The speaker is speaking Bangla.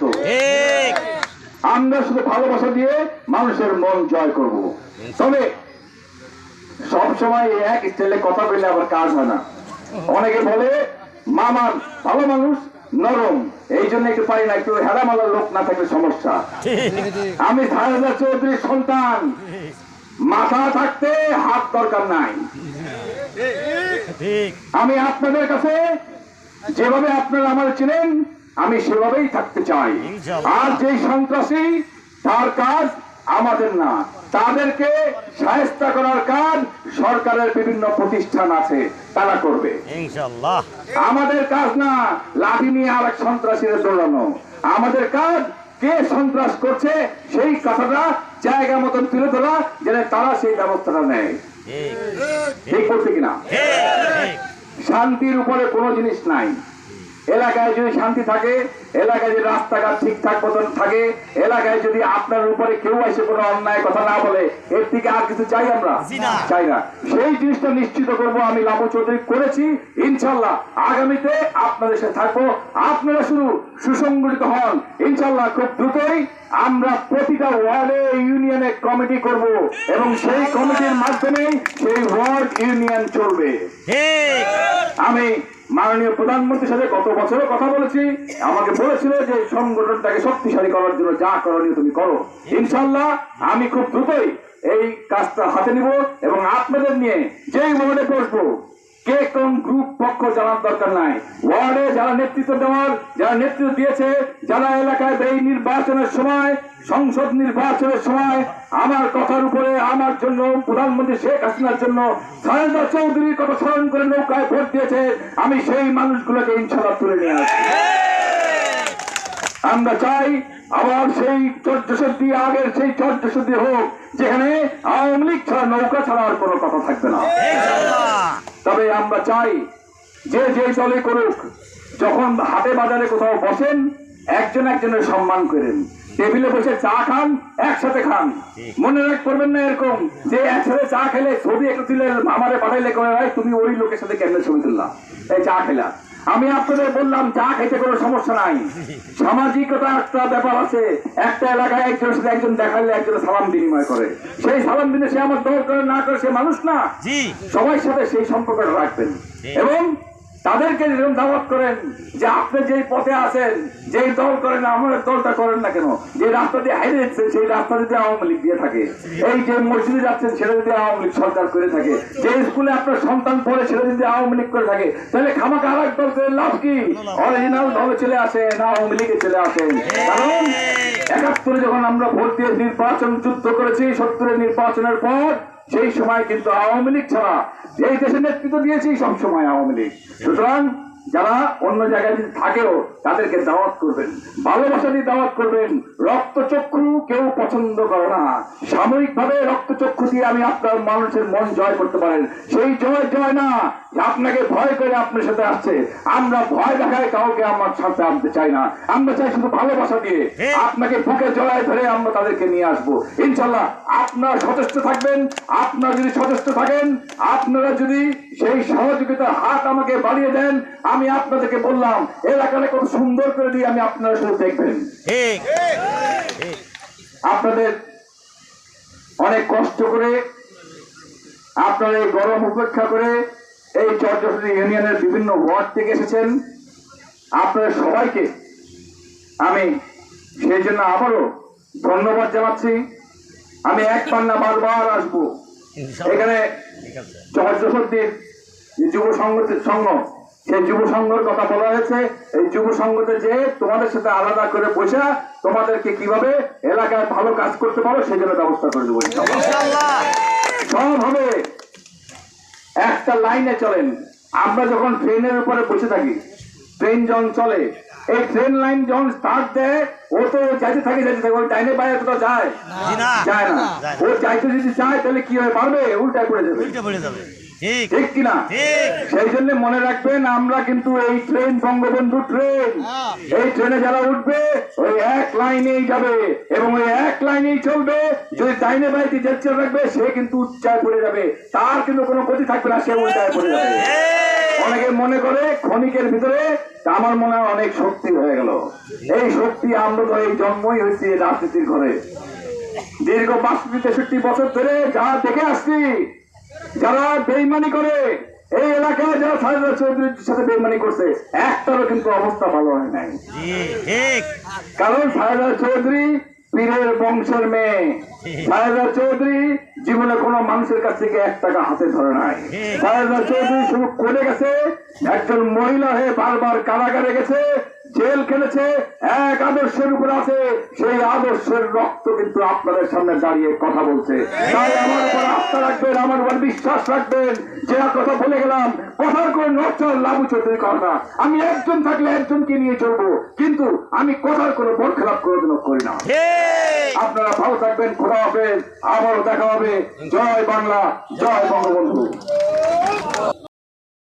দায়িত্ব আমরা শুধু ভালোবাসা দিয়ে মানুষের মন জয় করব। তবে সব সময় এক স্টাইলে কথা বললে আবার কাজ হয় না। অনেকে বলে মামার ভালো মানুষ নরম। এই জন্য একটু পারি না একটু হেরামালার লোক না থাকলে সমস্যা। আমি সারদা চৌধুরীর সন্তান। মাথা থাকতে হাত দরকার নাই। আমি আপনাদের কাছে যেভাবে আপনারা আমার চিনেন আমি সেভাবেই থাকতে চাই। আর যে সন্ত্রাসী তার কাজ আমাদের না। তাদেরকে সাহেস্তা করার কাজ সরকারের বিভিন্ন প্রতিষ্ঠান আছে তারা করবে। আমাদের কাজ না লাঠি নিয়ে আরেক সন্ত্রাসীরা দৌড়ানো। আমাদের কাজ কে সন্ত্রাস করছে সেই কথাটা জায়গা মতন তুলে ধরা যেন তারা সেই ব্যবস্থাটা নেয়। ঠিক। করছে কিনা? শান্তির উপরে কোনো জিনিস নাই। এলাকায় যদি শান্তি থাকে এলাকায় যদি রাস্তাঘাট ঠিকঠাক মতন থাকে এলাকায় যদি আপনার উপরে কেউ এসে কোনো অন্যায় কথা না বলে এর থেকে আর কিছু চাই আমরা? চাই না। সেই জিনিসটা নিশ্চিত করব আমি লাবু চৌধুরী করেছি ইনশাল্লাহ আগামীতে আপনাদের সাথে থাকব। আপনারা শুধু সুসংগঠিত হন। ইনশাল্লাহ খুব দ্রুতই আমরা প্রতিটা ওয়ার্ডে ইউনিয়নে কমিটি করব এবং সেই কমিটির মাধ্যমে সেই ওয়ার্ড ইউনিয়ন চলবে। আমি মাননীয় প্রধানমন্ত্রীর সাথে গত বছরও কথা বলেছি। আমাকে বলেছিল যে সংগঠনটাকে শক্তিশালী করার জন্য যা করণীয় তুমি করো। ইনশাল্লাহ আমি খুব দ্রুতই এই কাজটা হাতে নিব এবং আপনাদের নিয়ে যেই মোহনে বসবো কে কোন গ্রুপ পক্ষ জানার দরকার নাই। ওয়ার্ডে যারা নেতৃত্ব দেওয়ার, যারা নেতৃত্ব দিয়েছে, যারা এলাকায় এই নির্বাচনের সময়, সংসদ নির্বাচনের সময়, আমার কথার উপরে, আমার জন্য, প্রধানমন্ত্রী শেখ হাসিনার জন্য সারেন্দা চৌধুরীর কথা স্মরণ করে নৌকায় ভোট দিয়েছে, আমি সেই মানুষগুলোকে ইনশাল্লাহ তুলে নিয়ে আসছি আমরা চাই আবার সেই চর্যসদ্ধি, আগের সেই চর্যসদ্ধি হোক, যেখানে আওয়ামী লীগ ছাড়া নৌকা ছাড়া আর কোনো কথা থাকবে না। তবে আমরা চাই যে যে দলে করুক, যখন হাটে বাজারে কোথাও বসেন, একজন একজনের সম্মান করেন। টেবিলে বসে চা খান, একসাথে খান। মনে রাখ করবেন না এরকম যে একসাথে চা খেলে ছবি একটু তুলে আমারে পাঠাইলে করে তুমি ওই লোকের সাথে কেমনে ছবি তুললাম এই চা খেলা। আমি আপনাদের বললাম যা খেতে কোনো সমস্যা নাই। সামাজিকতা একটা ব্যাপার আছে। একটা এলাকায় একজনের সাথে একজন দেখালে একজন সালাম বিনিময় করে। সেই সালাম দিনে সে আমার দল করে না করে সে মানুষ না। সবাই সাথে সেই সম্পর্কটা রাখবেন। এবং তাদেরকে যেরকম দাওয়াত করেন, যে আপনি যেই পথে আছেন, যেই দল করেন আমাদের দলটা করেন না কেন? যে রাস্তা দিয়ে হাইরে যাচ্ছেন সেই রাস্তা যদি আওয়ামী লীগ দিয়ে থাকে, এই যে মসজিদে যাচ্ছেন, সেটা যদি আওয়ামী লীগ সরকার করে থাকে, যে স্কুলে আপনার সন্তান পড়ে, সেটা যদি আওয়ামী লীগ করে থাকে, তাহলে খামাকা আর এক দল করে লাভ কি? অরিজিনাল দলে চলে আসেন, আওয়ামী লীগে চলে আসেন। কারণ একাত্তরে যখন আমরা ভোট দিয়ে নির্বাচন যুদ্ধ করেছি, সত্তরের নির্বাচনের পর সেই সময় কিন্তু আওয়ামী লীগ ছাড়া এই দেশের নেতৃত্ব দিয়েছি সব সময় আওয়ামী লীগ। সুতরাং যারা অন্য জায়গায় যদি থাকেও তাদেরকে দাওয়াত করবেন। ভালোবাসা দিয়ে দাওয়াত করবেন। রক্তচক্ষু কেউ পছন্দ করে না। সাময়িক ভাবে রক্তচক্ষু দিয়ে আমি আপনার মানুষের মন জয় করতে পারেন। সেই জয় জয় না আপনাকে ভয় করে আপনার সাথে আসছে। আমরা ভয় দেখায় কাউকে আমার সাথে আনতে চাই না। আমরা চাই শুধু ভালোবাসা দিয়ে আপনাকে বুকে জড়ায় ধরে আমরা তাদেরকে নিয়ে আসব। ইনশাল্লাহ আপনারা সচেষ্ট থাকবেন। আপনারা যদি সচেষ্ট থাকেন আপনারা যদি সেই সহযোগিতার হাত আমাকে বাড়িয়ে দেন আমি আপনাদেরকে বললাম এলাকাটা কত সুন্দর করে দিয়ে আমি আপনারা শুধু দেখবেন। আপনাদের অনেক কষ্ট করে আপনারা এই গরম উপেক্ষা করে এই চর্যাসী ইউনিয়নের বিভিন্ন ওয়ার্ড থেকে এসেছেন। আপনাদের সবাইকে আমি সেই জন্য আবারও ধন্যবাদ জানাচ্ছি। আমি এক না বারবার আসব। এখানে আছে। যুব সংঘ সেই যুব সংঘের কথা বলা হয়েছে। এই যুব সংঘতে যে তোমাদের সাথে আলাদা করে বসে তোমাদেরকে কীভাবে এলাকায় ভালো কাজ করতে পারো সেই জন্য ব্যবস্থা করে দেবো সব হবে। একটা লাইনে চলেন। আমরা যখন ট্রেনের উপরে বসে থাকি ট্রেন যখন চলে এই ট্রেন লাইন যখন স্টার্ট দেয় ও তো যাইতে থাকে যাইতে থাকে ওই ডাইনে বাইরে কোথাও যায় না। যায় না। ও যাইতে যদি চায় তাহলে কি হয় পারবে? উল্টায় পড়ে যাবে। উল্টে পড়ে যাবে। ঠিক। কিনা? সেই জন্য মনে রাখবেন আমরা কিন্তু এই ট্রেন বঙ্গবন্ধু ট্রেন এই ট্রেনে যারা উঠবে ওই এক লাইনেই যাবে এবং ওই এক লাইনেই চলবে। যদি ডাইনে বাইতে যাচ্ছে রাখবে সে কিন্তু উচ্চায় পড়ে যাবে। তার কিন্তু কোনো ক্ষতি থাকবে না সে উল্টায় পড়ে যাবে। অনেকে মনে করে ক্ষণিকের ভিতরে আমার মনে হয় অনেক শক্তি হয়ে গেল। এই শক্তি আমরা তো এই জন্মই হয়েছি রাজনীতির ঘরে। দীর্ঘ বাষট্টি তেষট্টি বছর ধরে যা দেখে আসছি যারা বেইমানি করে এই এলাকায় যারা সাহেব চৌধুরীর সাথে বেইমানি করছে একটারও কিন্তু অবস্থা ভালো হয় নাই। কারণ সাহেদা চৌধুরী পীরের বংশের মেয়ে। সাহেদা চৌধুরী জীবনে কোনো মানুষের কাছ থেকে এক টাকা হাতে ধরে নাই। সাহেদা চৌধুরী শুধু করে গেছে একজন মহিলা হয়ে বারবার কারাগারে গেছে জেল খেলেছে এক আদর্শের উপর আছে সেই আদর্শের রক্ত কিন্তু আপনাদের সামনে দাঁড়িয়ে কথা বলছে। তাই আমার উপর আস্থা রাখবেন আমার উপর বিশ্বাস রাখবেন। যে কথা বলে গেলাম কথার কোনো নচল লাভু চৌধুরী করে না। আমি একজন থাকলে একজনকে নিয়ে চলবো কিন্তু আমি কথার কোনো বর খেলাপ কোনোদিনও করি না। আপনারা ভালো থাকবেন খোদা হবে আবারও দেখা হবে। জয় বাংলা জয় বঙ্গবন্ধু।